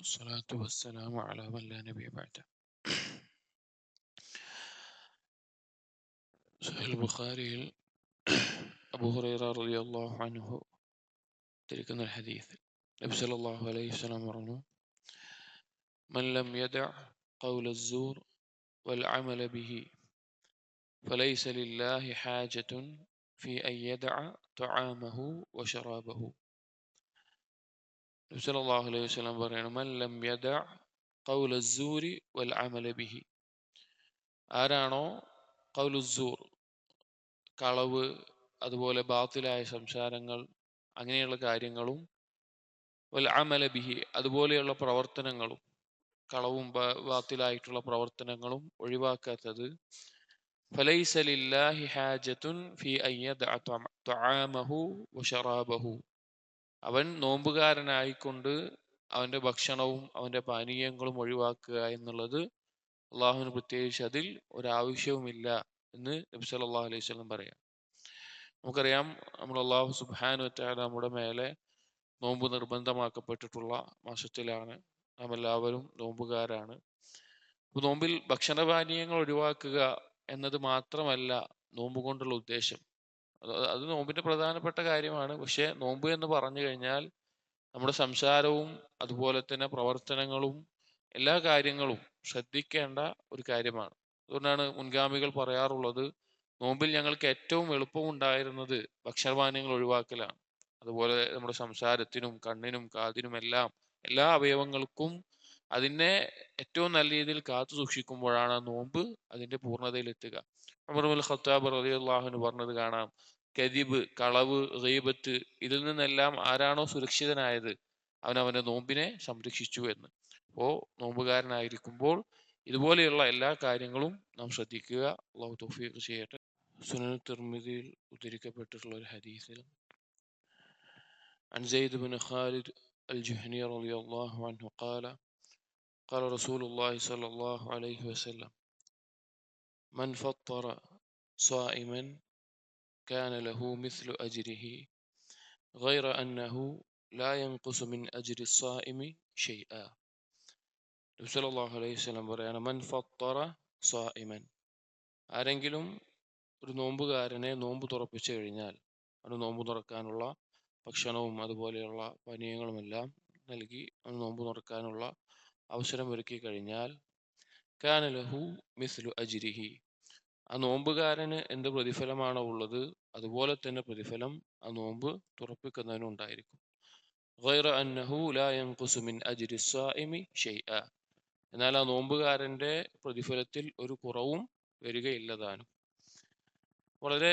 الصلاة والسلام على من لا نبي بعده. صحيح البخاري أبو هريرة رضي الله عنه تلك الحديث. النبي صلى الله عليه وسلم مرنه من لم يدع قول الزور والعمل به فليس لله حاجة في أن يدع طعامه وشرابه. സലാഹു അലൈഹി വസ്ലം പറയണം മല്ലം യദ കൗലസൂരി വൽ അമലബിഹി ആരാണോ കൗലുസൂർ കളവ് അതുപോലെ ബാത്തിലായ സംസാരങ്ങൾ അങ്ങനെയുള്ള കാര്യങ്ങളും വൽ അമല ബിഹി അതുപോലെയുള്ള പ്രവർത്തനങ്ങളും കളവും ബാത്തിലായിട്ടുള്ള പ്രവർത്തനങ്ങളും ഒഴിവാക്കാത്തത് ഫലൈസലില്ലാഹി ഹാജത്തുൻ ഫി അയ്യദഅ തആമഹു വശറാബഹു അവൻ നോമ്പുകാരനായിക്കൊണ്ട് അവന്റെ ഭക്ഷണവും അവന്റെ പാനീയങ്ങളും ഒഴിവാക്കുക എന്നുള്ളത് അള്ളാഹുവിന് പ്രത്യേകിച്ച് അതിൽ ഒരാവശ്യവുമില്ല എന്ന് നബി സല്ലല്ലാഹു അലൈഹി സ്വലം പറയാം. നമുക്കറിയാം നമ്മൾ അള്ളാഹു സുബ്ഹാനഹു വതആല നമ്മുടെ മേലെ നോമ്പ് നിർബന്ധമാക്കപ്പെട്ടിട്ടുള്ള മാസത്തിലാണ്. നാം എല്ലാവരും നോമ്പുകാരാണ്. നോമ്പിൽ ഭക്ഷണപാനീയങ്ങൾ ഒഴിവാക്കുക എന്നത് മാത്രമല്ല നോമ്പ് കൊണ്ടുള്ള ഉദ്ദേശം. അത് നോമ്പിന്റെ പ്രധാനപ്പെട്ട കാര്യമാണ്. പക്ഷെ നോമ്പ് എന്ന് പറഞ്ഞു കഴിഞ്ഞാൽ നമ്മുടെ സംസാരവും അതുപോലെ തന്നെ പ്രവർത്തനങ്ങളും എല്ലാ കാര്യങ്ങളും ശ്രദ്ധിക്കേണ്ട ഒരു കാര്യമാണ്. അതുകൊണ്ടാണ് മുൻഗാമികൾ പറയാറുള്ളത് നോമ്പിൽ ഞങ്ങൾക്ക് ഏറ്റവും എളുപ്പം ഉണ്ടായിരുന്നത് ഭക്ഷണപാനീയങ്ങൾ ഒഴിവാക്കലാണ്. അതുപോലെ നമ്മുടെ സംസാരത്തിനും കണ്ണിനും കാതിനും എല്ലാം എല്ലാ അവയവങ്ങൾക്കും അതിനെ ഏറ്റവും നല്ല രീതിയിൽ കാത്തു സൂക്ഷിക്കുമ്പോഴാണ് ആ നോമ്പ് അതിന്റെ പൂർണ്ണതയിലെത്തുക അമറുൽ ഖത്താബ് റളിയല്ലാഹുവിന് പറഞ്ഞത് കാണാം കദിബ് കളവ് ഗീബത്ത് ഇതിൽ നിന്നെല്ലാം ആരാണോ സുരക്ഷിതനായത് അവൻ അവന്റെ നോമ്പിനെ സംരക്ഷിച്ചു എന്ന് അപ്പോ നോമ്പുകാരനായിരിക്കുമ്പോൾ ഇതുപോലെയുള്ള എല്ലാ കാര്യങ്ങളും നാം ശ്രദ്ധിക്കുക അള്ളാഹു തൗഫീഖ് ചെയ്യട്ടെ സുനൻ തിർമിദിയിൽ ഉദ്ധരിക്കപ്പെട്ടിട്ടുള്ള ഒരു ഹദീസിൽ عن زيد بن خالد الجهني رضي الله عنه قال قال رسول الله صلى الله عليه وسلم من فطر صائما كان له مثل أجره غير أنه لا ينقص من أجر الصائم شيئا സല്ലല്ലാഹു അലൈഹി വസല്ലം പറയാണ് മൻ ഫത്തറ സായിമൻ ആരെങ്കിലും ഒരു നോമ്പുകാരനെ നോമ്പ് തുറപ്പിച്ചു കഴിഞ്ഞാൽ അവന് നോമ്പ് തുറക്കാനുള്ള ഭക്ഷണവും അതുപോലെയുള്ള പാനീയങ്ങളുമെല്ലാം നൽകി അവന് നോമ്പ് തുറക്കാനുള്ള അവസരമൊരുക്കി കഴിഞ്ഞാൽ കാനലഹു മിസ്ലു അജിരിഹി. ആ നോമ്പുകാരന് എന്ത് പ്രതിഫലമാണോ ഉള്ളത് അതുപോലെ തന്നെ പ്രതിഫലം ആ നോമ്പ് തുറപ്പിക്കുന്നതിനും ഉണ്ടായിരിക്കും. എന്നാൽ ആ നോമ്പുകാരന്റെ പ്രതിഫലത്തിൽ ഒരു കുറവും വരികയില്ല വളരെ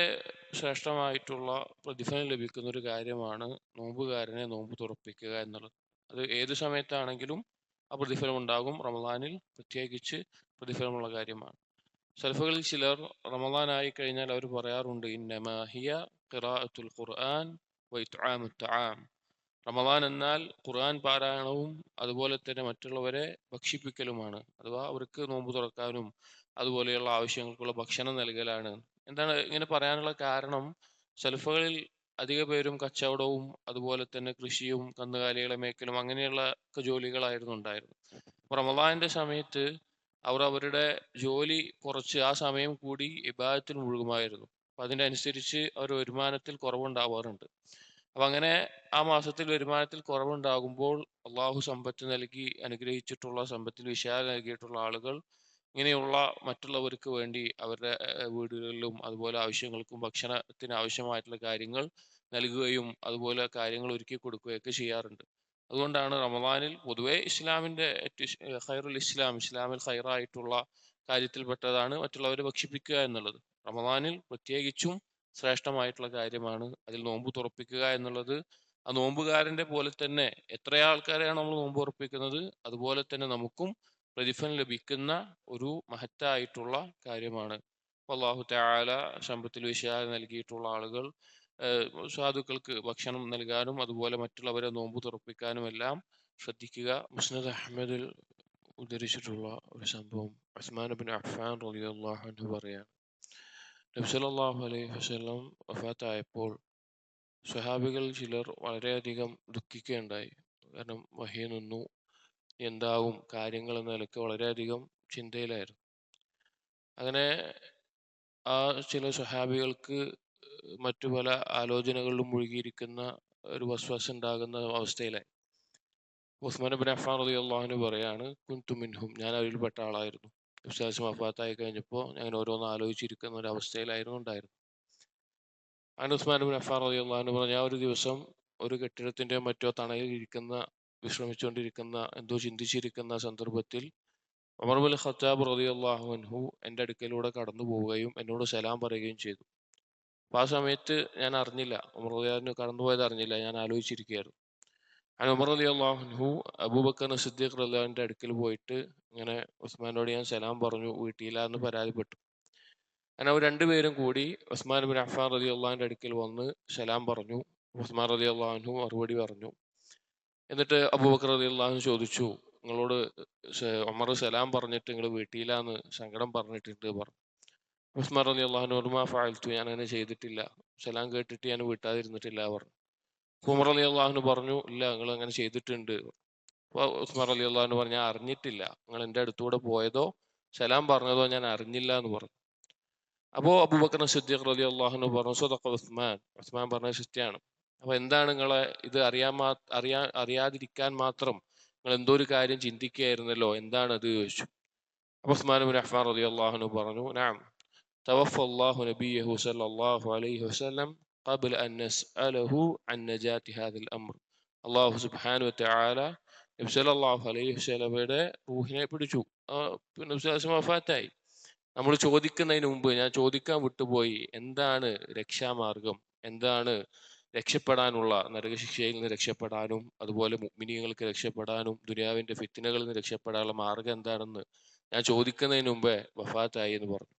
ശ്രേഷ്ഠമായിട്ടുള്ള പ്രതിഫലം ലഭിക്കുന്ന ഒരു കാര്യമാണ് നോമ്പുകാരനെ നോമ്പ് തുറപ്പിക്കുക എന്നുള്ളത്. അത് ഏത് സമയത്താണെങ്കിലും ആ പ്രതിഫലം ഉണ്ടാകും റമദാനിൽ പ്രത്യേകിച്ച് പ്രതിഫലമുള്ള കാര്യമാണ്. സൽഫകളിൽ ചിലർ റമദാനായി കഴിഞ്ഞാൽ അവർ പറയാറുണ്ട് ഇന്നമാഹിയ ഖിറാഅത്തുൽ ഖുർആൻ വൈത്ആമുത് തആം. റമദാൻ എന്നാൽ ഖുർആൻ പാരായണവും അതുപോലെ തന്നെ മറ്റുള്ളവരെ ഭക്ഷിപ്പിക്കലുമാണ്. അഥവാ അവർക്ക് നോമ്പ് തുറക്കാനും അതുപോലെയുള്ള ആവശ്യങ്ങൾക്കുള്ള ഭക്ഷണം നൽകലാണ്. എന്താണ് ഇങ്ങനെ പറയാനുള്ള കാരണം? സൽഫകളിൽ അധിക പേരും കച്ചവടവും അതുപോലെ തന്നെ കൃഷിയും കന്നുകാലികളെ മേക്കലും അങ്ങനെയുള്ള ജോലികളായിരുന്നു ഉണ്ടായിരുന്നത്. റമദാന്റെ സമയത്ത് അവർ അവരുടെ ജോലി കുറച്ച് ആ സമയം കൂടി ഇബാദത്തിൽ മുഴുകുമായിരുന്നു. അപ്പൊ അതിന്റെ അനുസരിച്ച് അവർ വരുമാനത്തിൽ കുറവുണ്ടാവാറുണ്ട്. അപ്പൊ അങ്ങനെ ആ മാസത്തിൽ വരുമാനത്തിൽ കുറവുണ്ടാകുമ്പോൾ അള്ളാഹു സമ്പത്ത് നൽകി അനുഗ്രഹിച്ചിട്ടുള്ള സമ്പത്തിൽ വിശാല നൽകിയിട്ടുള്ള ആളുകൾ ഇങ്ങനെയുള്ള മറ്റുള്ളവർക്ക് വേണ്ടി അവരുടെ വീടുകളിലും അതുപോലെ ആവശ്യങ്ങൾക്കും ഭക്ഷണത്തിന് ആവശ്യമായിട്ടുള്ള കാര്യങ്ങൾ നൽകുകയും അതുപോലെ കാര്യങ്ങൾ ഒരുക്കി കൊടുക്കുകയൊക്കെ ചെയ്യാറുണ്ട്. അതുകൊണ്ടാണ് റമദാനിൽ പൊതുവെ ഇസ്ലാമിന്റെ ഖൈറുൽ ഇസ്ലാം ഇസ്ലാമിൽ ഖൈറായിട്ടുള്ള കാര്യത്തിൽപ്പെട്ടതാണ് മറ്റുള്ളവരെ ഭക്ഷിപ്പിക്കുക എന്നുള്ളത്. റമദാനിൽ പ്രത്യേകിച്ചും ശ്രേഷ്ഠമായിട്ടുള്ള കാര്യമാണ് അതിൽ നോമ്പ് തുറപ്പിക്കുക എന്നുള്ളത്. ആ നോമ്പുകാരന്റെ പോലെ തന്നെ എത്ര ആൾക്കാരെയാണ് നമ്മൾ നോമ്പ് ഉറപ്പിക്കുന്നത്? അതുപോലെ തന്നെ നമുക്കും പ്രതിഫലം ലഭിക്കുന്ന ഒരു മഹത്തായിട്ടുള്ള കാര്യമാണ്. അള്ളാഹു താല ശമ്പത്തിൽ വിശാല നൽകിയിട്ടുള്ള ആളുകൾ സാധുക്കൾക്ക് ഭക്ഷണം നൽകാനും അതുപോലെ മറ്റുള്ളവരെ നോമ്പ് തുറപ്പിക്കാനും എല്ലാം ശ്രദ്ധിക്കുക. മുസ്നദ് അഹമ്മദിൽ ഉദ്ധരിച്ചിട്ടുള്ള ഒരു സംഭവം അസ്മാൻ ബിൻ അഫ്ഫാൻ റളിയല്ലാഹു അള്ളാഹു പറയാണ്. നബ്സലാഹു അലൈഹി വസ്ലം വഫാത്തായപ്പോൾ സ്വഹാബികൾ ചിലർ വളരെയധികം ദുഃഖിക്കുകയുണ്ടായി. കാരണം വഹി നിന്നു എന്താവും കാര്യങ്ങൾ എന്ന നിലയ്ക്ക് വളരെയധികം ചിന്തയിലായിരുന്നു. അങ്ങനെ ആ ചില സ്വഹാബികൾക്ക് മറ്റു പല ആലോചനകളിലും മുഴുകിയിരിക്കുന്ന ഒരു വസ്വാസം ഉണ്ടാകുന്ന അവസ്ഥയിലായി. ഉസ്മാൻ ബിൻ അഫാൻ റതി അള്ളാഹുന് പറയാണ് കുന്തു മിൻഹും. ഞാൻ അവരിൽപ്പെട്ട ആളായിരുന്നു. വിശ്വാസം അഫാത്തായി കഴിഞ്ഞപ്പോൾ ഞാൻ ഓരോന്ന് ആലോചിച്ചിരിക്കുന്ന ഒരു അവസ്ഥയിലായിരുന്നു ഉണ്ടായിരുന്നു അങ്ങനെ ഉസ്മാൻ ബിൻ അഫാൻ റതി അള്ളാഹുന് പറഞ്ഞു ഒരു ദിവസം ഒരു കെട്ടിടത്തിന്റെ മറ്റോ തണയിൽ ഇരിക്കുന്ന വിശ്രമിച്ചുകൊണ്ടിരിക്കുന്ന എന്തോ ചിന്തിച്ചിരിക്കുന്ന സന്ദർഭത്തിൽ ഉമർ ബുൽ ഖത്താബ് റതി അള്ളാഹു അൻഹു എന്റെ അടുക്കലൂടെ കടന്നു പോവുകയും എന്നോട് സലാം പറയുകയും ചെയ്തു. അപ്പൊ ആ സമയത്ത് ഞാൻ അറിഞ്ഞില്ല ഉമർ റളിയാഹു കടന്നുപോയത് അറിഞ്ഞില്ല ഞാൻ ആലോചിച്ചിരിക്കുകയായിരുന്നു. അങ്ങനെ ഉമർ അലി അള്ളാഹുഹു അബൂബക്കർ സിദ്ദീഖ് റല്ലാവിന്റെ അടുക്കൽ പോയിട്ട് ഇങ്ങനെ ഉസ്മാനോട് ഞാൻ സലാം പറഞ്ഞു വീട്ടിയില്ല എന്ന് പരാതിപ്പെട്ടു. അങ്ങനെ അവർ രണ്ടുപേരും കൂടി ഉസ്മാൻ ബിൻ അഫാൻ റലി അള്ളാഹിന്റെ അടുക്കൽ വന്ന് സലാം പറഞ്ഞു. ഉസ്മാൻ റലി അൻഹു മറുപടി പറഞ്ഞു. എന്നിട്ട് അബൂബക്കർ അലിയുള്ള ചോദിച്ചു നിങ്ങളോട് ഒമർ സലാം പറഞ്ഞിട്ട് നിങ്ങൾ വീട്ടിലാന്ന് സങ്കടം പറഞ്ഞിട്ടുണ്ട് പറഞ്ഞു. ഉസ്മാൻ അലി അള്ളാഹു ഒരുമാ ഫാൽത്തു ഞാൻ അങ്ങനെ ചെയ്തിട്ടില്ല. സലാം കേട്ടിട്ട് ഞാൻ വീട്ടാതിരുന്നിട്ടില്ല പറഞ്ഞു. ഉമർ അലി അള്ളാഹുന് പറഞ്ഞു ഇല്ല നിങ്ങൾ അങ്ങനെ ചെയ്തിട്ടുണ്ട്. അപ്പോൾ ഉസ്മാൻ അലി അള്ളാഹുന് പറഞ്ഞു ഞാൻ അറിഞ്ഞിട്ടില്ല. നിങ്ങൾ എന്റെ അടുത്തൂടെ പോയതോ സലാം പറഞ്ഞതോ ഞാൻ അറിഞ്ഞില്ല എന്ന് പറഞ്ഞു. അപ്പോൾ അബൂബക്കർ സിദ്ദീഖ് അലി അള്ളാഹുന് പറഞ്ഞു സ്വതക്ക ഉസ്മാൻ. ഉസ്മാൻ പറഞ്ഞ സത്യമാണ് അപ്പൊ എന്താണ് നിങ്ങളെ ഇത് അറിയാൻ മാ അറിയാ അറിയാതിരിക്കാൻ മാത്രം നിങ്ങൾ എന്തോ ഒരു കാര്യം ചിന്തിക്കുകയായിരുന്നല്ലോ എന്താണ് അത് ചോദിച്ചു അപ്പൊ ഉസ്മാൻ ബിൻ അഫ്ഫാൻ റലി അള്ളാഹുന് പറഞ്ഞു നാം توفى الله نبيه صلى الله عليه وسلم قبل أن نسأله عن نجاة هذا الأمر الله سبحانه وتعالى നബി സല്ലല്ലാഹു അലൈഹി വസല്ലമയുടെ റൂഹിനെ പിടിച്ചു നബി വഫാത്തായി നമ്മൾ ചോദിക്കുന്നതിന് മുമ്പ് ഞാൻ ചോദിക്കാൻ വിട്ടുപോയി എന്താണ് രക്ഷാമാർഗം എന്താണ് രക്ഷപ്പെടാനുള്ള നരകശിക്ഷയിൽ നിന്ന് രക്ഷപ്പെടാനും അതുപോലെ മുഗ്മിനിയങ്ങൾക്ക് രക്ഷപ്പെടാനും ദുനിയാവിന്റെ ഫിത്തിനകളിൽ നിന്ന് രക്ഷപ്പെടാനുള്ള മാർഗം എന്താണെന്ന് ഞാൻ ചോദിക്കുന്നതിന് മുമ്പേ വഫാത്തായി എന്ന് പറഞ്ഞു.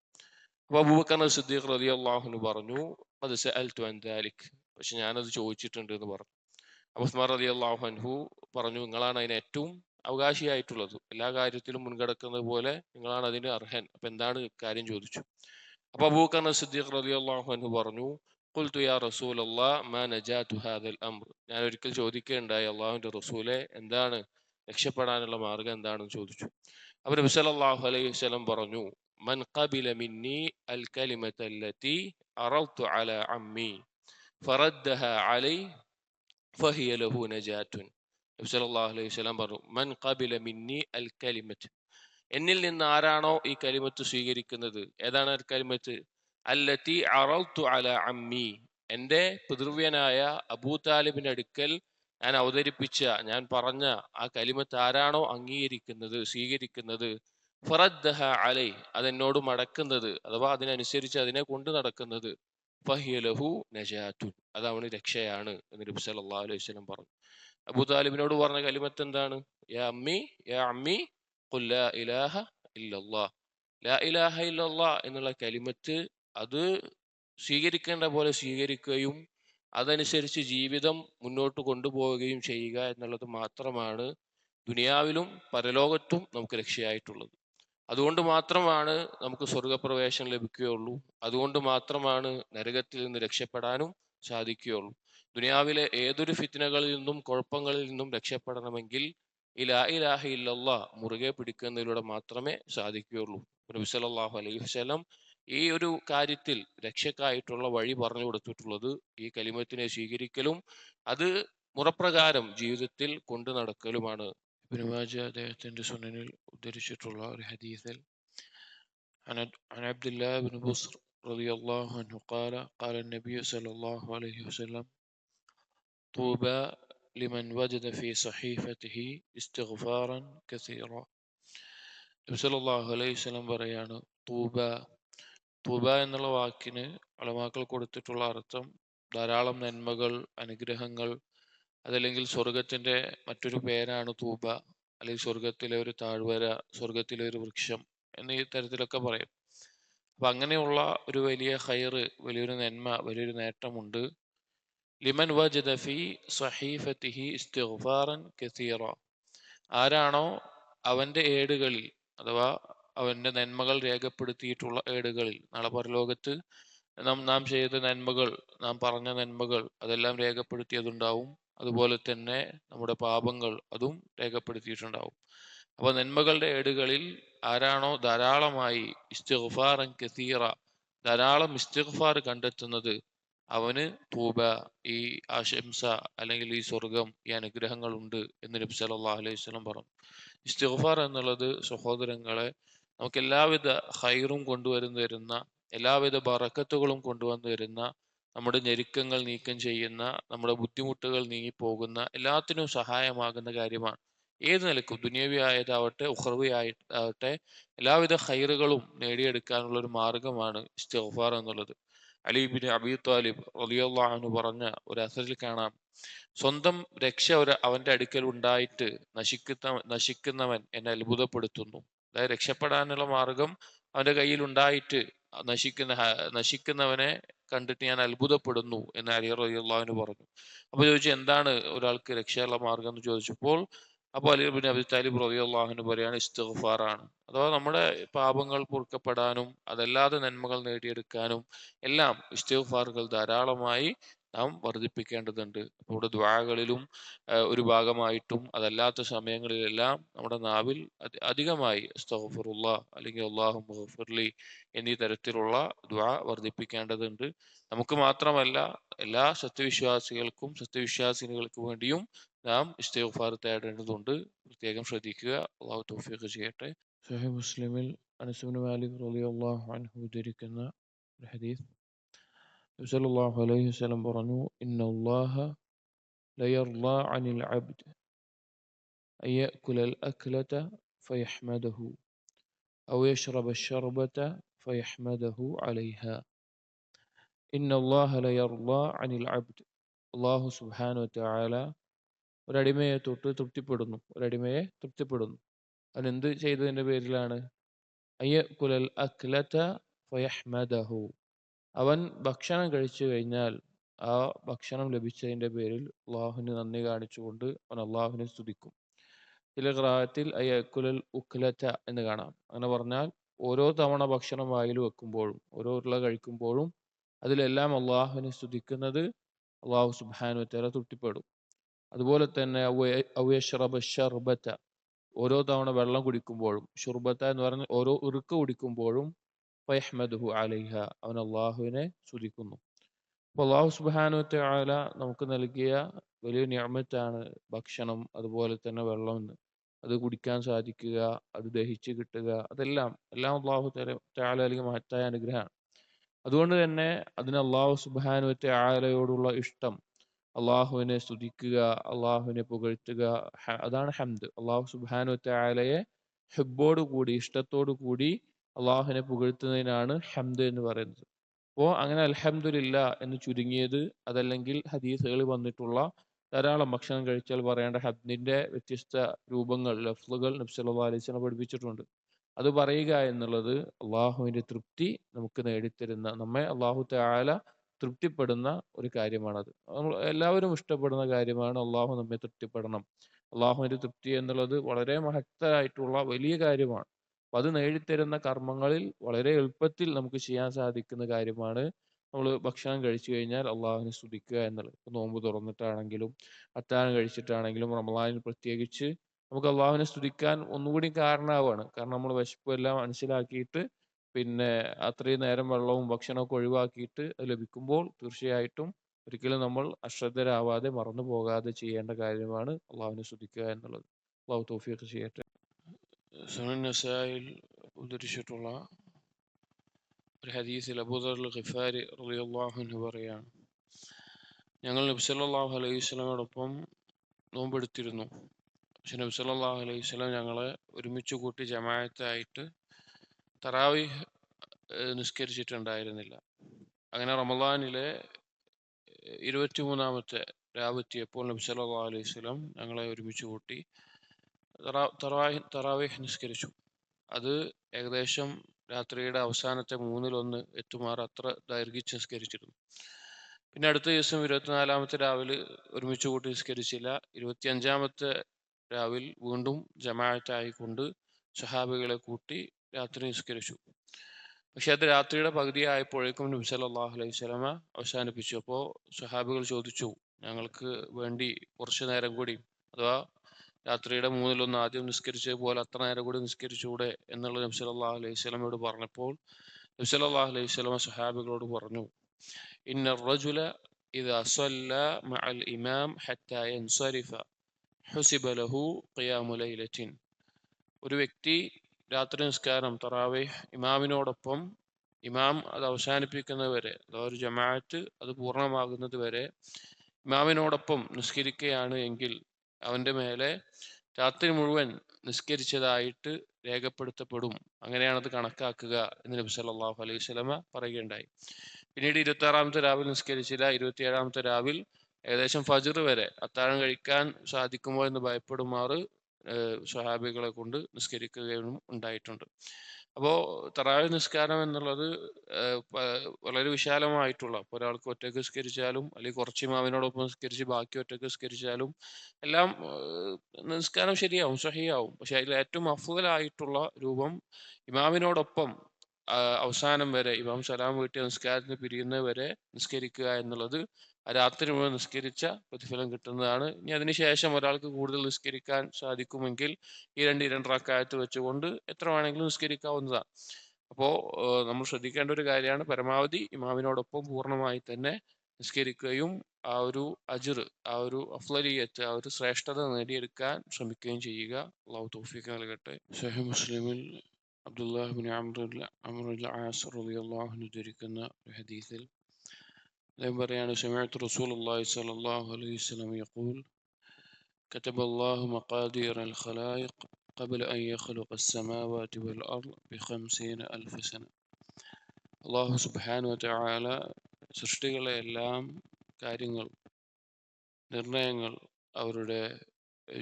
അപ്പൊ അബൂബക്കർ സിദ്ദീഖ് റലി അള്ളാഹുന് പറഞ്ഞു അത് സഅൽതു അൻ ദാലിക്. പക്ഷെ ഞാനത് ചോദിച്ചിട്ടുണ്ട് എന്ന് പറഞ്ഞു. അബുസ്മാർ റലി അള്ളാഹു അൻഹു പറഞ്ഞു നിങ്ങളാണ് അതിന് ഏറ്റവും അവകാശിയായിട്ടുള്ളത്. എല്ലാ കാര്യത്തിലും മുൻകടക്കുന്നത് പോലെ നിങ്ങളാണ് അതിന് അർഹൻ. അപ്പൊ എന്താണ് കാര്യം ചോദിച്ചു? അപ്പൊ അബൂബക്കർ സിദ്ദീഖ് റലി അള്ളാഹു അൻഹു പറഞ്ഞു യാ മാ ഹാദൽ ഞാൻ ഒരിക്കൽ ചോദിക്കുകയുണ്ടായി അള്ളാഹുവിന്റെ റസൂലെ എന്താണ് രക്ഷപ്പെടാനുള്ള മാർഗം എന്താണെന്ന് ചോദിച്ചു. അവർ നബി അലൈഹി വസ്ലം പറഞ്ഞു മൻ ഖബില അൽ അമ്മി അലൈ ഫഹിയ ലഹു പറഞ്ഞു മൻ ഖബില അൽ എന്നിൽ നിന്ന് ആരാണോ ഈ കലിമത്ത് സ്വീകരിക്കുന്നത്? ഏതാണ് കലിമത്ത്? അല്ലത്തി അറൽത്തു അല അമ്മി. എന്റെ പിതൃവ്യനായ അബൂ താലിബിന്റെ അടുക്കൽ ഞാൻ അവതരിപ്പിച്ച ഞാൻ പറഞ്ഞ ആ കലിമത്ത് ആരാണോ അംഗീകരിക്കുന്നത് സ്വീകരിക്കുന്നത്? ഫറദ്ദഹ അലൈ അതെന്നോട് മടക്കുന്നത് അഥവാ അതിനനുസരിച്ച് അതിനെ കൊണ്ട് നടക്കുന്നത്. ഫഹിയലഹു നജാത്തുൻ. അത് അവന് രക്ഷയാണ് എന്ന് നബി സല്ലല്ലാഹു അലൈഹി വസല്ലം പറഞ്ഞു. അബൂ താലിബിനോട് പറഞ്ഞ കലിമത്ത് എന്താണ്? യാ അമ്മി യാ അമ്മി ലാ ഇലാഹ ഇല്ലല്ലാ ലാ ഇലാഹ ഇല്ലല്ലാ എന്നുള്ള കലിമത്ത് അത് സ്വീകരിക്കേണ്ട പോലെ സ്വീകരിക്കുകയും അതനുസരിച്ച് ജീവിതം മുന്നോട്ട് കൊണ്ടുപോവുകയും ചെയ്യുക എന്നുള്ളത് മാത്രമാണ് ദുനിയാവിലും പരലോകത്തും നമുക്ക് രക്ഷയായിട്ടുള്ളത്. അതുകൊണ്ട് മാത്രമാണ് നമുക്ക് സ്വർഗപ്രവേശനം ലഭിക്കുകയുള്ളൂ. അതുകൊണ്ട് മാത്രമാണ് നരകത്തിൽ നിന്ന് രക്ഷപ്പെടാനും സാധിക്കുകയുള്ളൂ. ദുനിയാവിലെ ഏതൊരു ഫിത്തിനകളിൽ നിന്നും കുഴപ്പങ്ങളിൽ നിന്നും രക്ഷപ്പെടണമെങ്കിൽ ഇലാ ഇലാഹ ഇല്ലല്ലാ മുറുകെ പിടിക്കുന്നതിലൂടെ മാത്രമേ സാധിക്കുകയുള്ളൂ. നബി സല്ലല്ലാഹു അലൈഹി വസല്ലം ഈ ഒരു കാര്യത്തിൽ രക്ഷക്കായിട്ടുള്ള വഴി പറഞ്ഞു കൊടുത്തിട്ടുള്ളത് ഈ കലിമത്തിനെ സ്വീകരിക്കലും അത് മുറപ്രകാരം ജീവിതത്തിൽ കൊണ്ടു നടക്കലുമാണ് ഇബ്നു മാജ അദ്ദേഹത്തിന്റെ സുനനിൽ ഉദ്ധരിച്ചിട്ടുള്ള ഒരു ഹദീസിൽ عن عن عبد الله بن بصر رضي الله عنه قال قال النبي صلى الله عليه وسلم طوبى لمن وجد في صحيفته استغفارا كثيرا നബി സല്ലല്ലാഹു അലൈഹി വസല്ലം പറയാണ് തൂബ തൂബ എന്നുള്ള വാക്കിന് അളമാക്കൾ കൊടുത്തിട്ടുള്ള അർത്ഥം ധാരാളം നന്മകൾ അനുഗ്രഹങ്ങൾ അതല്ലെങ്കിൽ സ്വർഗത്തിന്റെ മറ്റൊരു പേരാണ് തൂബ അല്ലെങ്കിൽ സ്വർഗത്തിലെ ഒരു താഴ്വര സ്വർഗത്തിലെ ഒരു വൃക്ഷം എന്നീ തരത്തിലൊക്കെ പറയും. അപ്പൊ അങ്ങനെയുള്ള ഒരു വലിയ ഹയറ് വലിയൊരു നന്മ വലിയൊരു നേട്ടമുണ്ട്. ലിമൻ വ ഫി സഹീഫത്തിഹി ഇസ്തിഗ്ഫാറൻ കസീറ. ആരാണോ അവന്റെ ഏടുകളിൽ അഥവാ അവന്റെ നന്മകൾ രേഖപ്പെടുത്തിയിട്ടുള്ള ഏടുകളിൽ. നാളെ പരലോകത്ത് നാം നാം ചെയ്ത നന്മകൾ നാം പറഞ്ഞ നന്മകൾ അതെല്ലാം രേഖപ്പെടുത്തിയതുണ്ടാവും. അതുപോലെ തന്നെ നമ്മുടെ പാപങ്ങൾ അതും രേഖപ്പെടുത്തിയിട്ടുണ്ടാവും. അപ്പോൾ നന്മകളുടെ ഏടുകളിൽ ആരാണോ ധാരാളമായി ഇസ്തിഗ്ഫാറൻ കസീറ ധാരാളം ഇസ്തിഗ്ഫാർ കണ്ടെത്തുന്നത് അവന് തൂബ ഈ ആശംസ അല്ലെങ്കിൽ ഈ സ്വർഗം ഈ അനുഗ്രഹങ്ങൾ ഉണ്ട് എന്ന് നബി അലൈഹി സ്വലം പറഞ്ഞു. ഇസ്തിഗ്ഫാർ എന്നുള്ളത് സഹോദരങ്ങളെ നമുക്ക് എല്ലാവിധ ഹൈറും കൊണ്ടുവരുന്നു തരുന്ന എല്ലാവിധ ബറക്കത്തുകളും കൊണ്ടുവന്നു തരുന്ന നമ്മുടെ ഞെരുക്കങ്ങൾ നീക്കം ചെയ്യുന്ന നമ്മുടെ ബുദ്ധിമുട്ടുകൾ നീങ്ങിപ്പോകുന്ന എല്ലാത്തിനും സഹായമാകുന്ന കാര്യമാണ്. ഏത് നിലക്കും ദുനിയവി ആയതാവട്ടെ ഉഹർവി ആയിട്ടാവട്ടെ എല്ലാവിധ ഹൈറുകളും നേടിയെടുക്കാനുള്ള ഒരു മാർഗമാണ് ഇസ്തിഗ്ഫാർ എന്നുള്ളത്. അലീബിൻ അബി താലിബ് റളിയല്ലാഹു പറഞ്ഞ ഒരു അസറിൽ കാണാം. സ്വന്തം രക്ഷ ഒരു അവന്റെ അടുക്കൽ ഉണ്ടായിട്ട് നശിക്കുന്ന നശിക്കുന്നവൻ എന്നെ അത്ഭുതപ്പെടുത്തുന്നു. അതായത് രക്ഷപ്പെടാനുള്ള മാർഗം അവന്റെ കയ്യിൽ ഉണ്ടായിട്ട് നശിക്കുന്ന നശിക്കുന്നവനെ കണ്ടിട്ട് ഞാൻ അത്ഭുതപ്പെടുന്നു എന്ന് അലി റളിയല്ലാഹു പറഞ്ഞു. അപ്പൊ ചോദിച്ചു എന്താണ് ഒരാൾക്ക് രക്ഷയുള്ള മാർഗം എന്ന് ചോദിച്ചപ്പോൾ അപ്പോൾ അലി ബിൻ അബി താലിബ് റളിയല്ലാഹു പറയാണ് ഇസ്തഫാറാണ് അഥവാ നമ്മുടെ പാപങ്ങൾ പൊറുക്കപ്പെടാനും അതല്ലാതെ നന്മകൾ നേടിയെടുക്കാനും എല്ലാം ഇസ്തഫാറുകൾ ധാരാളമായി നാം വർദ്ധിപ്പിക്കേണ്ടതുണ്ട്. നമ്മുടെ ദ്വാകളിലും ഒരു ഭാഗമായിട്ടും അതല്ലാത്ത സമയങ്ങളിലെല്ലാം നമ്മുടെ നാവിൽ അധികമായി അല്ലെങ്കിൽ അള്ളാഹു മുഗ്ഫിർലി എന്നീ തരത്തിലുള്ള ദ്വാ വർദ്ധിപ്പിക്കേണ്ടതുണ്ട്. നമുക്ക് മാത്രമല്ല എല്ലാ സത്യവിശ്വാസികൾക്കും സത്യവിശ്വാസിനികൾക്ക് വേണ്ടിയും നാം ഇസ്തഫാർ തേടേണ്ടതുണ്ട്. പ്രത്യേകം ശ്രദ്ധിക്കുക. അള്ളാഹു തൗഫീഖ് ചെയ്യട്ടെ. സഹീഹ് മുസ്ലിമിൽ അനസുബിൻ മാലിക് റളിയല്ലാഹു അൻഹു ഉദ്ധരിക്കുന്ന ഒരു ഹദീസ് നബി സല്ലല്ലാഹു അലൈഹി വസല്ലം പറഞ്ഞു ഇന്ന അല്ലാഹ ലയർളാ അനിൽ അബ്ദ് أن يأكل الأكلة فيحمده أو يشرب الشربة فيحمده عليها إن الله ليرضى عن العبد അള്ളാഹു സുബ്ഹാനഹു വതആല ഒരടിമയെ തൊട്ട് തൃപ്തിപ്പെടുന്നു ഒരടിമയെ തൃപ്തിപ്പെടുന്നു അവൻ എന്ത് ചെയ്തതിന്റെ പേരിലാണ് അയ്യക്കുലൽ അക്ലത ഫയഹ്മദഹു അവൻ ഭക്ഷണം കഴിച്ചു കഴിഞ്ഞാൽ ആ ഭക്ഷണം ലഭിച്ചതിന്റെ പേരിൽ അള്ളാഹുവിന് നന്ദി കാണിച്ചുകൊണ്ട് അവൻ അള്ളാഹുവിനെ സ്തുതിക്കും. ചില ഗ്രാഹത്തിൽ അയ്യക്കുലൽ ഉക്ലത എന്ന് കാണാം. അങ്ങനെ പറഞ്ഞാൽ ഓരോ തവണ ഭക്ഷണം വായിൽ വെക്കുമ്പോഴും ഓരോ ഉരുള കഴിക്കുമ്പോഴും അതിലെല്ലാം അള്ളാഹുവിനെ സ്തുതിക്കുന്നത് അള്ളാഹു സുബാനു തല തൃപ്തിപ്പെടും. അതുപോലെ തന്നെ ഓരോ തവണ വെള്ളം കുടിക്കുമ്പോഴും ഷുർബത്ത എന്ന് പറഞ്ഞ ഓരോ ഉറുക്ക് കുടിക്കുമ്പോഴും ഫയഹ്മദുഹു അലൈഹ. അവൻ അള്ളാഹുവിനെ സ്തുതിക്കുന്നു. അപ്പോൾ അള്ളാഹു വതആല നമുക്ക് നൽകിയ വലിയ ഞാമത്താണ് ഭക്ഷണം അതുപോലെ തന്നെ വെള്ളം അത് കുടിക്കാൻ സാധിക്കുക അത് ദഹിച്ച് കിട്ടുക അതെല്ലാം എല്ലാം അള്ളാഹു തആല അല്ലെങ്കിൽ മഹത്തായ അനുഗ്രഹമാണ്. അതുകൊണ്ട് തന്നെ അതിന് അള്ളാഹു സുബാനു വതആലയോടുള്ള ഇഷ്ടം അള്ളാഹുവിനെ സ്തുതിക്കുക അള്ളാഹുവിനെ പുകഴ്ത്തുക അതാണ് ഹംദ്. അള്ളാഹു സുബാനു വതആലയെ ഹെബ്ബോട് കൂടി ഇഷ്ടത്തോടു കൂടി അള്ളാഹുവിനെ പുകഴ്ത്തുന്നതിനാണ് ഹംദ് എന്ന് പറയുന്നത്. അപ്പോൾ അങ്ങനെ അൽഹംദുലില്ല എന്ന് ചുരുങ്ങിയത് അതല്ലെങ്കിൽ ഹദീസുകളിൽ വന്നിട്ടുള്ള ധാരാളം ഭക്ഷണം കഴിച്ചാൽ പറയേണ്ട ഹബ്ദിന്റെ വ്യത്യസ്ത രൂപങ്ങൾ ലഫ്ലുകൾ നബി സല്ലല്ലാഹു അലൈഹി വസല്ലം പഠിപ്പിച്ചിട്ടുണ്ട്. അത് പറയുക എന്നുള്ളത് അള്ളാഹുവിന്റെ തൃപ്തി നമുക്ക് നേടിത്തരുന്ന നമ്മെ അള്ളാഹു തആല തൃപ്തിപ്പെടുന്ന ഒരു കാര്യമാണത്. എല്ലാവരും ഇഷ്ടപ്പെടുന്ന കാര്യമാണ് അള്ളാഹു നമ്മെ തൃപ്തിപ്പെടണം. അള്ളാഹുവിന്റെ തൃപ്തി എന്നുള്ളത് വളരെ മഹത്തരായിട്ടുള്ള വലിയ കാര്യമാണ്. അപ്പൊ അത് നേടിത്തരുന്ന കർമ്മങ്ങളിൽ വളരെ എളുപ്പത്തിൽ നമുക്ക് ചെയ്യാൻ സാധിക്കുന്ന കാര്യമാണ്. നമ്മൾ ഭക്ഷണം കഴിച്ചു കഴിഞ്ഞാൽ അള്ളാഹുവിനെ സ്തുതിക്കുക എന്നുള്ളത്. ഇപ്പൊ നോമ്പ് തുറന്നിട്ടാണെങ്കിലും അത്താഴം കഴിച്ചിട്ടാണെങ്കിലും റമളാനിൽ പ്രത്യേകിച്ച് നമുക്ക് അള്ളാഹുവിനെ സ്തുതിക്കാൻ ഒന്നുകൂടി കാരണമാവാണ്. കാരണം നമ്മൾ വിശപ്പ് എല്ലാം മനസ്സിലാക്കിയിട്ട് പിന്നെ അത്രയും നേരം വെള്ളവും ഭക്ഷണമൊക്കെ ഒഴിവാക്കിയിട്ട് ലഭിക്കുമ്പോൾ തീർച്ചയായിട്ടും ഒരിക്കലും നമ്മൾ അശ്രദ്ധരാവാതെ മറന്നു പോകാതെ ചെയ്യേണ്ട കാര്യമാണ് അള്ളാഹുവിനെ സ്തുതിക്കുക എന്നുള്ളത്. അള്ളാഹു തോഫിയൊക്കെ ചെയ്യട്ടെ. സുനൻ നസായിൽ ഉദ്ധരിച്ചിട്ടുള്ള ഒരു ഹദീസിൽ അബൂദർ ഖിഫാരി അൻഹു പറയാണ് ഞങ്ങൾ സല്ലല്ലാഹു അലൈഹി വസല്ലമയോടൊപ്പം നോമ്പെടുത്തിരുന്നു. പക്ഷെ സല്ലല്ലാഹു അലൈഹി വസല്ലം ഞങ്ങളെ ഒരുമിച്ച് കൂട്ടി ജമാഅത്തായിട്ട് തറാവീഹ് ഏഹ് നിസ്കരിച്ചിട്ടുണ്ടായിരുന്നില്ല. അങ്ങനെ റമദാനിലെ ഇരുപത്തിമൂന്നാമത്തെ രാവെത്തിയപ്പോൾ നബി സല്ലല്ലാഹു അലൈഹി വസല്ലം ഞങ്ങളെ ഒരുമിച്ച് കൂട്ടി തറാവീഹ് തറാവീഹ് നിസ്കരിച്ചു. അത് ഏകദേശം രാത്രിയുടെ അവസാനത്തെ മൂന്നിലൊന്ന് എത്തുമാർ അത്ര ദൈർഘിച്ച് നിസ്കരിച്ചിരുന്നു. പിന്നെ അടുത്ത ദിവസം ഇരുപത്തിനാലാമത്തെ രാവിലെ ഒരുമിച്ച് കൂട്ടി നിസ്കരിച്ചില്ല. ഇരുപത്തിയഞ്ചാമത്തെ രാവിലെ വീണ്ടും ജമാഅത്തായിക്കൊണ്ട് സഹാബികളെ കൂട്ടി രാത്രി നിസ്കരിച്ചു. പക്ഷെ അത് രാത്രിയുടെ പകുതി ആയപ്പോഴേക്കും നബി സല്ലല്ലാഹു അലൈഹി വസല്ലമ അവസാനിപ്പിച്ചു. അപ്പോൾ സഹാബികൾ ചോദിച്ചു ഞങ്ങൾക്ക് വേണ്ടി കുറച്ചു നേരം കൂടി അഥവാ രാത്രിയുടെ മൂന്നിലൊന്ന് ആദ്യം നിസ്കരിച്ചത് പോലെ അത്ര നേരം കൂടി നിസ്കരിച്ചുകൂടെ എന്നുള്ള നബി സല്ലല്ലാഹു അലൈഹി സ്വലമയോട് പറഞ്ഞപ്പോൾ നബി സല്ലല്ലാഹു അലൈഹി സ്വലമ സഹാബികളോട് പറഞ്ഞു ഇന്ന റജുല ഇദാ സല്ല മഅൽ യൻസരിഫ ലഹു ഒരു വ്യക്തി രാത്രി നിസ്കാരം തറാവേ ഇമാമിനോടൊപ്പം ഇമാം അത് അവസാനിപ്പിക്കുന്നത് വരെ അഥവാ ഒരു ജമാഅത്ത് അത് പൂർണമാകുന്നത് വരെ ഇമാമിനോടൊപ്പം നിസ്കരിക്കുകയാണ് എങ്കിൽ അവന്റെ മേലെ രാത്രി മുഴുവൻ നിസ്കരിച്ചതായിട്ട് രേഖപ്പെടുത്തപ്പെടും. അങ്ങനെയാണത് കണക്കാക്കുക എന്ന് നബി സല്ലല്ലാഹു അലൈഹി വസല്ലമ പറയുകയുണ്ടായി. പിന്നീട് ഇരുപത്തി ആറാമത്തെ രാവിൽ നിസ്കരിച്ചില്ല. ഇരുപത്തി ഏഴാമത്തെ രാവിൽ ഏകദേശം ഫജ്ർ വരെ അത്താഴം കഴിക്കാൻ സാധിക്കുമോ എന്ന് ഭയപ്പെടുമാറ് സ്വഹാബികളെ കൊണ്ട് നിസ്കരിക്കുകയും ഉണ്ടായിട്ടുണ്ട്. അപ്പോ തറാവി നിസ്കാരം എന്നുള്ളത് വളരെ വിശാലമായിട്ടുള്ള ഇപ്പൊ ഒരാൾക്ക് ഒറ്റയ്ക്ക് നിസ്കരിച്ചാലും അല്ലെങ്കിൽ കുറച്ച് ഇമാമിനോടൊപ്പം നിസ്കരിച്ച് ബാക്കി ഒറ്റയ്ക്ക് നിസ്കരിച്ചാലും എല്ലാം നിസ്കാരം ശരിയാവും സഹിയാവും. പക്ഷെ അതിൽ ഏറ്റവും അഫുതലായിട്ടുള്ള രൂപം ഇമാമിനോടൊപ്പം ആ, അവസാനം വരെ ഇമാം സലാം വീട്ടിൽ നിസ്കാരത്തിന് പിരിയുന്നത് വരെ നിസ്കരിക്കുക എന്നുള്ളത് രാത്രി മുഴുവൻ നിസ്കരിച്ച പ്രതിഫലം കിട്ടുന്നതാണ്. ഇനി അതിനുശേഷം ഒരാൾക്ക് കൂടുതൽ നിസ്കരിക്കാൻ സാധിക്കുമെങ്കിൽ ഈ രണ്ട് ഇരണ്ടറാക്കായത്ത് വെച്ചുകൊണ്ട് എത്ര വേണമെങ്കിലും നിസ്കരിക്കാവുന്നതാണ് അപ്പോൾ നമ്മൾ ശ്രദ്ധിക്കേണ്ട ഒരു കാര്യമാണ്. പരമാവധി ഇമാമിനോടൊപ്പം പൂർണമായി തന്നെ നിസ്കരിക്കുകയും ആ ഒരു അജിർ ആ ഒരു അഫ്ലലിയത്ത് ആ ഒരു ശ്രേഷ്ഠത നേടിയെടുക്കാൻ ശ്രമിക്കുകയും ചെയ്യുക. അള്ളാഹു തോഫിക്ക് നൽകട്ടെ. സഹി മുസ്ലിമിൽ അബ്ദുല്ലാഹിബിൻ ബിൻ അമ്രുൽ ആസർ അൻഹു ധരിക്കുന്ന ഹദീസിൽ അദ്ദേഹം പറയാണ് സമിഅത്ത് റസൂലുള്ളാഹി സ്വല്ലല്ലാഹു അലൈഹി വസല്ലം യഖൂൽ كتب الله مقادير الخلائق قبل أن يخلق السماوات والأرض بخمسين ألف سنة അള്ളാഹു സുബ്ഹാനു വതആല സൃഷ്ടികളെ എല്ലാം കാര്യങ്ങൾ നിർണയങ്ങൾ അവരുടെ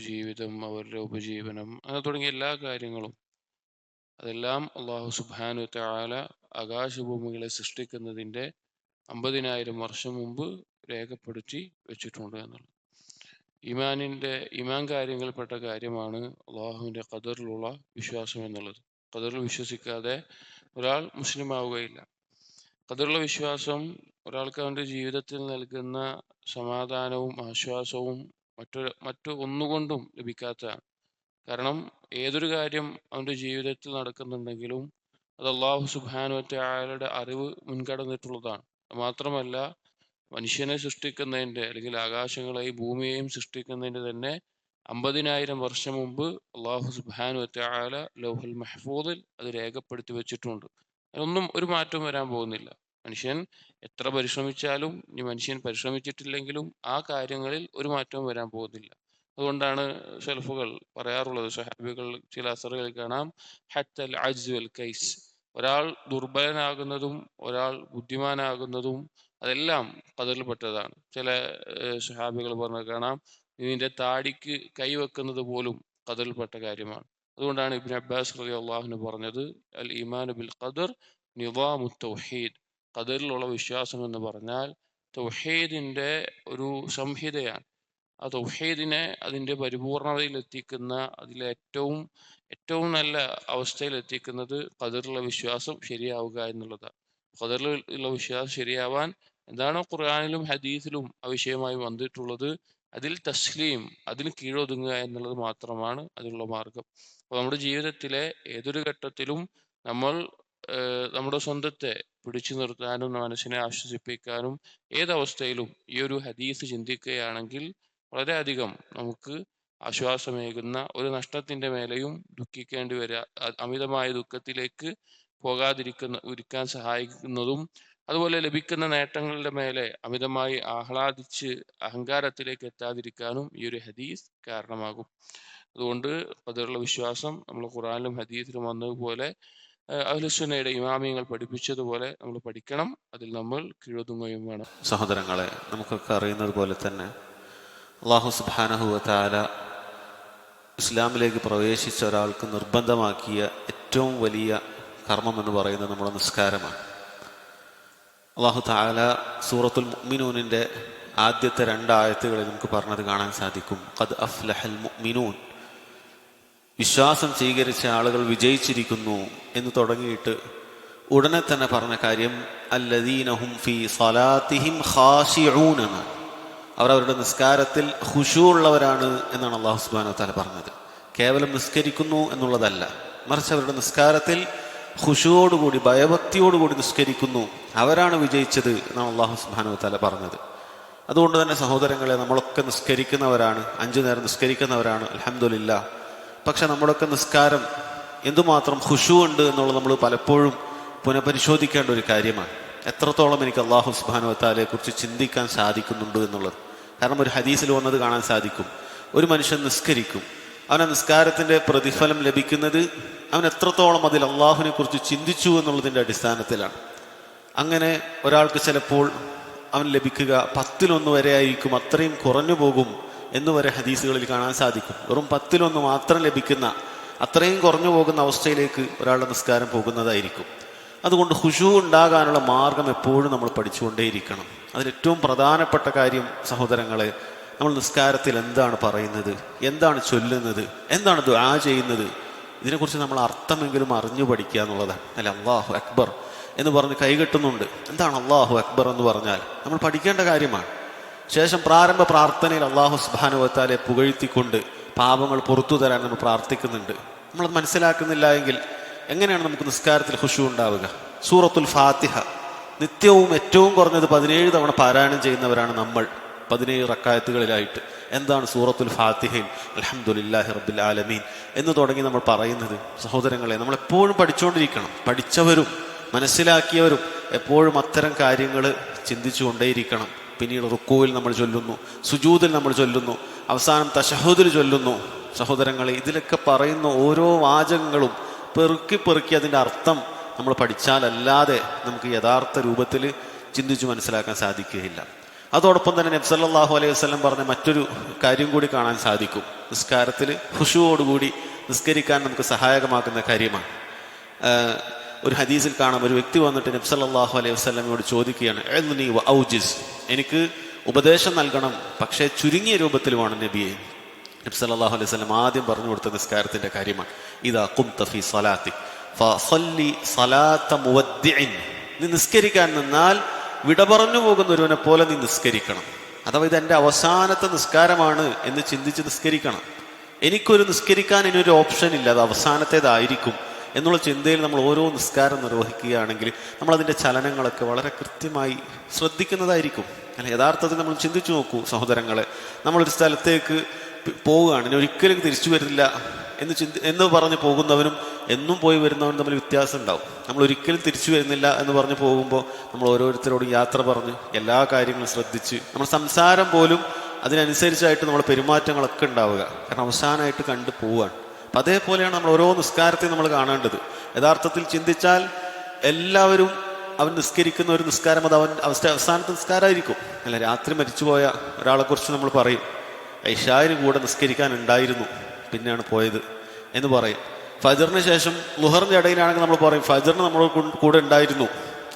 ജീവിതം അവരുടെ ഉപജീവനം അങ്ങനെ തുടങ്ങിയ എല്ലാ കാര്യങ്ങളും അതെല്ലാം അള്ളാഹു സുബ്ഹാനു വതആല ആകാശഭൂമികളെ സൃഷ്ടിക്കുന്നതിൻ്റെ അമ്പതിനായിരം വർഷം മുമ്പ് രേഖപ്പെടുത്തി വെച്ചിട്ടുണ്ട് എന്നുള്ളത്. ഇമാനിന്റെ ഇമാൻ കാര്യങ്ങളിൽപ്പെട്ട കാര്യമാണ് അള്ളാഹുവിന്റെ ഖദറിലുള്ള വിശ്വാസം എന്നുള്ളത്. ഖദറിൽ വിശ്വസിക്കാതെ ഒരാൾ മുസ്ലിം ആവുകയില്ല ഖദറിലുള്ള വിശ്വാസം ഒരാൾക്ക് അവന്റെ ജീവിതത്തിൽ നൽകുന്ന സമാധാനവും ആശ്വാസവും മറ്റൊരു മറ്റു ഒന്നുകൊണ്ടും ലഭിക്കാത്തതാണ്. കാരണം ഏതൊരു കാര്യം അവന്റെ ജീവിതത്തിൽ നടക്കുന്നുണ്ടെങ്കിലും അത് അള്ളാഹു സുബാനുവറ്റയാളുടെ അറിവ് മുൻകടന്നിട്ടുള്ളതാണ്. മാത്രമല്ല മനുഷ്യനെ സൃഷ്ടിക്കുന്നതിന്റെ അല്ലെങ്കിൽ ആകാശങ്ങളെയും ഭൂമിയെയും സൃഷ്ടിക്കുന്നതിന്റെ തന്നെ അമ്പതിനായിരം വർഷം മുമ്പ് അള്ളാഹു സുബാനു അത്യാല ലോഹൽ മെഹ്ഫൂദിൽ അത് രേഖപ്പെടുത്തി വെച്ചിട്ടുണ്ട്. അതിനൊന്നും ഒരു മാറ്റവും വരാൻ പോകുന്നില്ല. മനുഷ്യൻ എത്ര പരിശ്രമിച്ചാലും ഇനി മനുഷ്യൻ പരിശ്രമിച്ചിട്ടില്ലെങ്കിലും ആ കാര്യങ്ങളിൽ ഒരു മാറ്റവും വരാൻ പോകുന്നില്ല. അതുകൊണ്ടാണ് ഷെൽഫുകൾ പറയാറുള്ളത് സഹാബികൾ ചില അസറുകൾ കാണാം ഹത്തൽ അജ്വൽ കൈസ്. ഒരാൾ ദുർബലനാകുന്നതും ഒരാൾ ബുദ്ധിമാനാകുന്നതും അതെല്ലാം അതിൽപ്പെട്ടതാണ് ചില സഹാബികൾ പറഞ്ഞ കാണാം ഇതിന്റെ താടിക്ക് കൈവെക്കുന്നത് പോലും കതിൽപ്പെട്ട കാര്യമാണ്. അതുകൊണ്ടാണ് ഇബിൻ അബ്ബാസ് റലി അള്ളാഹുന് പറഞ്ഞത് അൽ ഇമാൻ ബിൽ ഖദർ നിവാമു തൗഹീദ്. ഖദറിലുള്ള വിശ്വാസം എന്ന് പറഞ്ഞാൽ തൗഹീദിന്റെ ഒരു സംഹിതയാണ്. ആ തൗഹീദിനെ അതിന്റെ പരിപൂർണതയിൽ എത്തിക്കുന്ന അതിലെ ഏറ്റവും നല്ല അവസ്ഥയിൽ എത്തിക്കുന്നത് ഖദറിലുള്ള വിശ്വാസം ശരിയാവുക എന്നുള്ളതാണ്. ഖദറിലുള്ള വിശ്വാസം ശരിയാവാൻ എന്താണോ ഖുർആാനിലും ഹദീസിലും ആ വിഷയമായി വന്നിട്ടുള്ളത് അതിൽ തസ്ലീം അതിന് കീഴൊതുങ്ങുക എന്നുള്ളത് മാത്രമാണ് അതിനുള്ള മാർഗം. അപ്പോൾ നമ്മുടെ ജീവിതത്തിലെ ഏതൊരു ഘട്ടത്തിലും നമ്മൾ നമ്മുടെ സ്വന്തത്തെ പിടിച്ചു നിർത്താനും മനസ്സിനെ ആശ്വസിപ്പിക്കാനും ഏതവസ്ഥയിലും ഈ ഒരു ഹദീസ് ചിന്തിക്കുകയാണെങ്കിൽ വളരെയധികം നമുക്ക് ആശ്വാസമേകുന്ന ഒരു നഷ്ടത്തിന്റെ മേലെയും ദുഃഖിക്കേണ്ടി വരിക അമിതമായ ദുഃഖത്തിലേക്ക് പോകാതിരിക്കുന്ന ഇരിക്കാൻ സഹായിക്കുന്നതും അതുപോലെ ലഭിക്കുന്ന നേട്ടങ്ങളുടെ മേലെ അമിതമായി ആഹ്ലാദിച്ച് അഹങ്കാരത്തിലേക്ക് എത്താതിരിക്കാനും ഈ ഒരു ഹദീസ് കാരണമാകും. അതുകൊണ്ട് അതിലുള്ള വിശ്വാസം നമ്മൾ ഖുറാനിലും ഹദീസിലും വന്നതുപോലെ അഹ്ലുസുനയുടെ ഇമാമിയങ്ങൾ പഠിപ്പിച്ചതുപോലെ നമ്മൾ പഠിക്കണം. അതിൽ നമ്മൾ കീഴൊതുങ്ങുകയും വേണം സഹോദരങ്ങളെ നമുക്കൊക്കെ അറിയുന്നത് പോലെ തന്നെ അള്ളാഹു സുബാനഹുവല ഇസ്ലാമിലേക്ക് പ്രവേശിച്ച ഒരാൾക്ക് നിർബന്ധമാക്കിയ ഏറ്റവും വലിയ കർമ്മം എന്ന് പറയുന്നത് നമ്മുടെ നിസ്കാരമാണ്. അള്ളാഹു താല സൂറത്തുൽ മുഅ്മിനൂനിന്റെ ആദ്യത്തെ രണ്ടായത്തുകളിൽ നമുക്ക് പറഞ്ഞത് കാണാൻ സാധിക്കും. ഖദ് അഫ്ലഹൽ മുഅ്മിനൂൻ. വിശ്വാസം സ്വീകരിച്ച ആളുകൾ വിജയിച്ചിരിക്കുന്നു എന്ന് തുടങ്ങിയിട്ട് ഉടനെ തന്നെ പറഞ്ഞ കാര്യം അല്ലദീനഹും ഫി സലാത്തിഹിം ഖാശിഊൻ എന്നാണ് അവർ അവരുടെ നിസ്കാരത്തിൽ ഹുഷു ഉള്ളവരാണ് എന്നാണ് അള്ളാഹു സുബാന താല പറഞ്ഞത്. കേവലം നിസ്കരിക്കുന്നു എന്നുള്ളതല്ല. മറിച്ച് അവരുടെ നിസ്കാരത്തിൽ ഹുഷുവോടുകൂടി ഭയഭക്തിയോടുകൂടി നിസ്കരിക്കുന്നു. അവരാണ് വിജയിച്ചത് എന്നാണ് അള്ളാഹു സുബാനു താല പറഞ്ഞത്. അതുകൊണ്ട് തന്നെ സഹോദരങ്ങളെ നമ്മളൊക്കെ നിസ്കരിക്കുന്നവരാണ്. അഞ്ചു നേരം നിസ്കരിക്കുന്നവരാണ്. അലഹമില്ല പക്ഷെ നമ്മുടെയൊക്കെ നിസ്കാരം എന്തുമാത്രം ഹുഷു ഉണ്ട് എന്നുള്ളത് നമ്മൾ പലപ്പോഴും പുനഃപരിശോധിക്കേണ്ട ഒരു കാര്യമാണ്. എത്രത്തോളം എനിക്ക് അള്ളാഹു സുബാനു കുറിച്ച് ചിന്തിക്കാൻ സാധിക്കുന്നുണ്ട് എന്നുള്ളത്. കാരണം ഒരു ഹദീസിൽ വന്നത് കാണാൻ സാധിക്കും. ഒരു മനുഷ്യൻ നിസ്കരിക്കും. അവന ആ നിസ്കാരത്തിന്റെ പ്രതിഫലം ലഭിക്കുന്നത് അവൻ എത്രത്തോളം അതിൽ അള്ളാഹുവിനെ കുറിച്ച് ചിന്തിച്ചു എന്നുള്ളതിന്റെ അടിസ്ഥാനത്തിലാണ്. അങ്ങനെ ഒരാൾക്ക് ചിലപ്പോൾ അവൻ ലഭിക്കുക പത്തിലൊന്ന് വരെ ആയിരിക്കും അത്രയും കുറഞ്ഞു പോകും എന്ന് വരെ ഹദീസുകളിൽ കാണാൻ സാധിക്കും. വെറും പത്തിലൊന്ന് മാത്രം ലഭിക്കുന്ന അത്രയും കുറഞ്ഞു പോകുന്ന അവസ്ഥയിലേക്ക് ഒരാളുടെ നിസ്കാരം പോകുന്നതായിരിക്കും. അതുകൊണ്ട് ഹുഷു ഉണ്ടാകാനുള്ള മാർഗം എപ്പോഴും നമ്മൾ പഠിച്ചുകൊണ്ടേയിരിക്കണം. അതിലേറ്റവും പ്രധാനപ്പെട്ട കാര്യം സഹോദരങ്ങളെ നമ്മൾ നിസ്കാരത്തിൽ എന്താണ് പറയുന്നത് എന്താണ് ചൊല്ലുന്നത് എന്താണ് ദുആ ചെയ്യുന്നത് ഇതിനെക്കുറിച്ച് നമ്മൾ അർത്ഥമെങ്കിലും അറിഞ്ഞു പഠിക്കുക എന്നുള്ളതാണ്. അല്ല അള്ളാഹു അക്ബർ എന്ന് പറഞ്ഞ് കൈകെട്ടുന്നുണ്ട് എന്താണ് അള്ളാഹു അക്ബർ എന്ന് പറഞ്ഞാൽ? നമ്മൾ പഠിക്കേണ്ട കാര്യമാണ്. ശേഷം പ്രാരംഭ പ്രാർത്ഥനയിൽ അള്ളാഹു സുബാനുവത്താലെ പുകഴ്ത്തിക്കൊണ്ട് പാപങ്ങൾ പുറത്തു തരാൻ നമ്മൾ പ്രാർത്ഥിക്കുന്നുണ്ട്. നമ്മളത് മനസ്സിലാക്കുന്നില്ല എങ്കിൽ എങ്ങനെയാണ് നമുക്ക് നിസ്കാരത്തിൽ ഹുഷു ഉണ്ടാവുക? സൂറത്തുൽ ഫാത്തിഹ. നിത്യവും ഏറ്റവും കുറഞ്ഞത് പതിനേഴ് തവണ പാരായണം ചെയ്യുന്നവരാണ് നമ്മൾ. പതിനേഴ് റക്കായത്തുകളിലായിട്ട്. എന്താണ് സൂറത്തുൽ ഫാത്തിഹയിൽ? അലഹമുല്ലാഹി റബ്ബിൽ ആലമീൻ. എന്ന് തുടങ്ങി നമ്മൾ പറയുന്നത് സഹോദരങ്ങളെ നമ്മൾ എപ്പോഴും പഠിച്ചുകൊണ്ടിരിക്കണം. പഠിച്ചവരും മനസ്സിലാക്കിയവരും എപ്പോഴും അത്തരം കാര്യങ്ങൾ ചിന്തിച്ചുകൊണ്ടേയിരിക്കണം. പിന്നീട് റുക്കുവിൽ നമ്മൾ ചൊല്ലുന്നു സുജൂതിൽ നമ്മൾ ചൊല്ലുന്നു അവസാനം തശഹുദിൽ ചൊല്ലുന്നു. സഹോദരങ്ങളെ ഇതിലൊക്കെ പറയുന്ന ഓരോ വാചകങ്ങളും പെറുക്കി പെറുക്കി അതിന്റെ അർത്ഥം നമ്മൾ പഠിച്ചാലല്ലാതെ നമുക്ക് യഥാർത്ഥ രൂപത്തിൽ ചിന്തിച്ചു മനസ്സിലാക്കാൻ സാധിക്കുകയില്ല. അതോടൊപ്പം തന്നെ നബ്സല്ലാഹു അലൈഹി വസ്ലം പറഞ്ഞ മറ്റൊരു കാര്യം കൂടി കാണാൻ സാധിക്കും. നിസ്കാരത്തിൽ ഹുഷുവോടുകൂടി നിസ്കരിക്കാൻ നമുക്ക് സഹായകമാക്കുന്ന കാര്യമാണ്. ഒരു ഹദീസിൽ കാണാം. ഒരു വ്യക്തി വന്നിട്ട് നബ്സല്ലാഹു അലൈഹി വസ്ലമിനോട് ചോദിക്കുകയാണ് "എൽനി വ ഔജിസ്? എനിക്ക് ഉപദേശം നൽകണം പക്ഷേ ചുരുങ്ങിയ രൂപത്തിൽ വേണം നബിയെ നബ്സല്ലാഹു അലൈഹി വസ്ലം ആദ്യം പറഞ്ഞു കൊടുത്ത നിസ്കാരത്തിന്റെ കാര്യമാണ് ഇതാ ഖുംത തഫി മുവദ്ദിഇൻ നീ നിസ്കരിക്കാൻ നിന്നാൽ വിട പറഞ്ഞു പോകുന്ന ഒരുവനെ പോലെ നീ നിസ്കരിക്കണം. അഥവാ ഇത് എന്റെ അവസാനത്തെ നിസ്കാരമാണ് എന്ന് ചിന്തിച്ച് നിസ്കരിക്കണം. എനിക്കൊരു നിസ്കരിക്കാൻ ഇനിയൊരു ഓപ്ഷൻ ഇല്ല അത് അവസാനത്തേതായിരിക്കും എന്നുള്ള ചിന്തയിൽ നമ്മൾ ഓരോ നിസ്കാരം നിർവഹിക്കുകയാണെങ്കിൽ നമ്മളതിന്റെ ചലനങ്ങളൊക്കെ വളരെ കൃത്യമായി ശ്രദ്ധിക്കുന്നതായിരിക്കും. അല്ല യഥാർത്ഥത്തിൽ നമ്മൾ ചിന്തിച്ചു നോക്കൂ സഹോദരങ്ങളെ നമ്മളൊരു സ്ഥലത്തേക്ക് പോവുകയാണ് ഇനി ഒരിക്കലും തിരിച്ചു വരില്ല. എന്ന് ചിന്തി എന്ന് പറഞ്ഞ് പോകുന്നവനും എന്നും പോയി വരുന്നവനും തമ്മിൽ വ്യത്യാസം ഉണ്ടാവും നമ്മൾ ഒരിക്കലും തിരിച്ചു വരുന്നില്ല എന്ന് പറഞ്ഞ് പോകുമ്പോൾ നമ്മൾ ഓരോരുത്തരോടും യാത്ര പറഞ്ഞ് എല്ലാ കാര്യങ്ങളും ശ്രദ്ധിച്ച് നമ്മൾ സംസാരം പോലും അതിനനുസരിച്ചായിട്ട് നമ്മുടെ പെരുമാറ്റങ്ങളൊക്കെ ഉണ്ടാവുക. കാരണം അവസാനമായിട്ട് കണ്ടു പോവുകയാണ്. അപ്പം അതേപോലെയാണ് നമ്മൾ ഓരോ നിസ്കാരത്തെയും നമ്മൾ കാണേണ്ടത്. യഥാർത്ഥത്തിൽ ചിന്തിച്ചാൽ എല്ലാവരും അവൻ നിസ്കരിക്കുന്ന ഒരു നിസ്കാരം അത് അവൻ അവസ്ഥ അവസാനത്തെ നിസ്കാരമായിരിക്കും. അല്ല രാത്രി മരിച്ചുപോയ ഒരാളെക്കുറിച്ച് നമ്മൾ പറയും ഐഷായിന് കൂടെ നിസ്കരിക്കാൻ ഉണ്ടായിരുന്നു. പിന്നെയാണ് പോയത് എന്ന് പറയും. ഫജറിന് ശേഷം ലുഹറിന്റെ ഇടയിലാണെങ്കിൽ നമ്മൾ പറയും ഫജറിന് നമ്മൾ കൂടെ ഉണ്ടായിരുന്നു.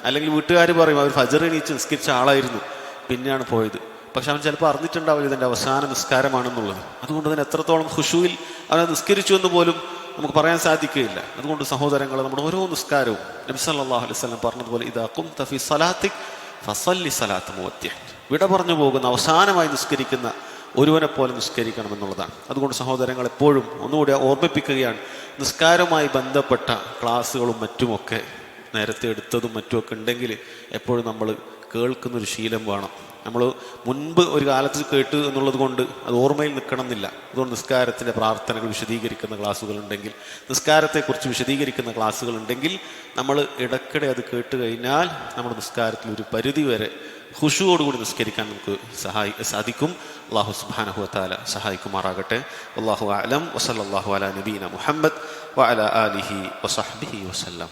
അല്ലെങ്കിൽ വീട്ടുകാർ പറയും അവർ ഫജർ എണീച്ച് നിസ്കരിച്ച ആളായിരുന്നു. പിന്നെയാണ് പോയത്. പക്ഷെ അവൻ ചിലപ്പോൾ അറിഞ്ഞിട്ടുണ്ടാവില്ല ഇതിന്റെ അവസാന നിസ്കാരമാണെന്നുള്ളത്. അതുകൊണ്ട് തന്നെ എത്രത്തോളം ഖുഷുവിൽ അവനെ നിസ്കരിച്ചു എന്ന് പോലും നമുക്ക് പറയാൻ സാധിക്കുകയില്ല. അതുകൊണ്ട് സഹോദരങ്ങൾ നമ്മുടെ ഓരോ നിസ്കാരവും നബി സല്ലല്ലാഹു അലൈഹി വസല്ലം പറഞ്ഞതുപോലെ ഇതാക്കും തഫി സലാത്തിക് ഫസല്ലി സലാത്ത് മോത്യ വിട പറഞ്ഞു പോകുന്ന അവസാനമായി നിസ്കരിക്കുന്ന ഒരുവനെ പോലെ നിസ്കരിക്കണം എന്നുള്ളതാണ് അതുകൊണ്ട് സഹോദരങ്ങൾ എപ്പോഴും ഒന്നുകൂടി ഓർമ്മിപ്പിക്കുകയാണ്. നിസ്കാരവുമായി ബന്ധപ്പെട്ട ക്ലാസ്സുകളും മറ്റുമൊക്കെ നേരത്തെ എടുത്തതും മറ്റുമൊക്കെ ഉണ്ടെങ്കിൽ എപ്പോഴും നമ്മൾ കേൾക്കുന്നൊരു ശീലം വേണം. നമ്മൾ മുൻപ് ഒരു കാലത്ത് കേട്ട് എന്നുള്ളത് കൊണ്ട് അത് ഓർമ്മയിൽ നിൽക്കണമെന്നില്ല. അതുകൊണ്ട് നിസ്കാരത്തിന്റെ പ്രാർത്ഥനകൾ വിശദീകരിക്കുന്ന ക്ലാസ്സുകൾ ഉണ്ടെങ്കിൽ നിസ്കാരത്തെക്കുറിച്ച് വിശദീകരിക്കുന്ന ക്ലാസ്സുകൾ ഉണ്ടെങ്കിൽ നമ്മൾ ഇടയ്ക്കിടെ അത് കേട്ട് കഴിഞ്ഞാൽ നമ്മുടെ നിസ്കാരത്തിൽ ഒരു പരിധി വരെ ഹുഷുവോടുകൂടി നിസ്കരിക്കാൻ നമുക്ക് സഹായി സാധിക്കും. അള്ളാഹു സുബാനഹു താല സഹായിക്കുമാറാകട്ടെ. അള്ളാഹു അലം വസല്ലാഹു അല നബീന മുഹമ്മദ് വഅല ആലിഹി വസഹ്ബിഹി വസല്ലം.